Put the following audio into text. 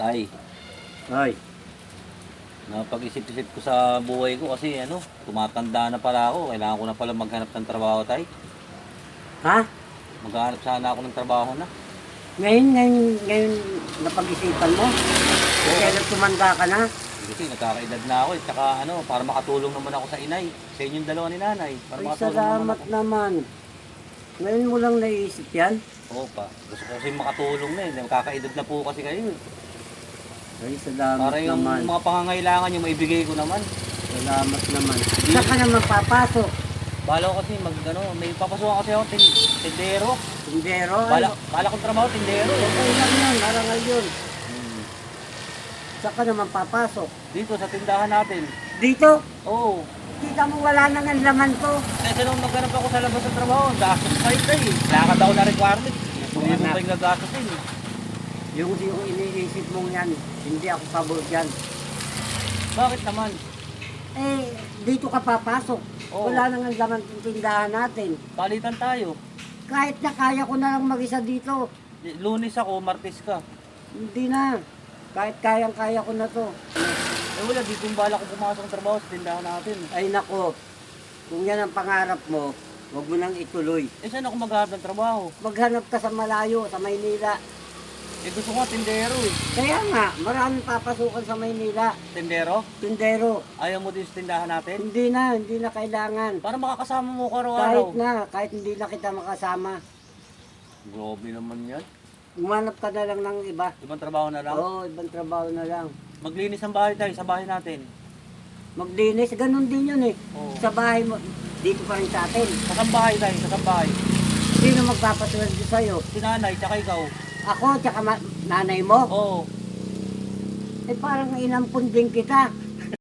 Tay, Ay, napag-isip-isip ko sa buhay ko kasi ano, tumatanda na pala ako. Kailangan ko na pala maghanap ng trabaho, tay. ha? Maghanap sana ako ng trabaho na. Ngayon, ngayon, ngayon napag-isipan mo? Kailan tumanda ka na? Kasi nagkakaedad na ako eh. Tsaka ano, para makatulong naman ako sa inay. Sa inyong dalawa ni nanay. Para Ay, makatulong naman salamat ako. naman. Ngayon mo lang naisip yan? Oo pa. Gusto ko kasi makatulong na eh. Magkakaedad na po kasi kayo eh. Ay, salamat Para yung naman. mga pangangailangan yung maibigay ko naman. Salamat naman. Saan ka naman papasok? Bala ko kasi mag ano, may papasukan kasi ako tin tindero. Tindero? Bala, bala kong trabaho tindero. okay lang yun, marangal yun. Hmm. Saan ka naman papasok? Dito sa tindahan natin. Dito? Oo. Kita mo wala nang ang laman to. Kasi nung maghanap ako sa labas ng trabaho, gastos pa ito eh. Lakad ako na requirement. Hindi mo pa yung gagastosin eh. Yung, yung iniisip mong yan, hindi ako pabor dyan. Bakit naman? Eh, dito ka papasok. Oo. Wala nang ang laman ng tindahan natin. Palitan tayo. Kahit na kaya ko na lang mag-isa dito, Lunes ako, Martes ka. hindi na. Kahit kayang-kaya ko na to. Eh wala, dito yung bala ko pumasok ng trabaho sa tindahan natin. Ay nako, kung yan ang pangarap mo, huwag mo nang ituloy. Eh saan ako maghanap ng trabaho? Maghanap ka sa malayo, sa Maynila. Eh gusto ko nga tindero eh. Kaya nga, maraming papasukan sa Maynila. Tindero? Tindero, Ayaw mo din sa tindahan natin? hindi na, hindi na kailangan. Para makakasama mo ko Kahit araw-araw. na, kahit hindi na kita makasama. Grabe naman yan. Umanap ka na lang ng iba. Ibang trabaho na lang. Oo, ibang trabaho na lang. Maglinis ang bahay tayo sa bahay natin. Maglinis, ganun din yun eh. Oo. Sa bahay mo, dito pa rin sa atin. Sa bahay tayo, sa bahay. Sino magpapasweldo sa'yo? Si nanay, tsaka ikaw. Ako, tsaka ma- nanay mo? Oo. Eh parang inampun din kita.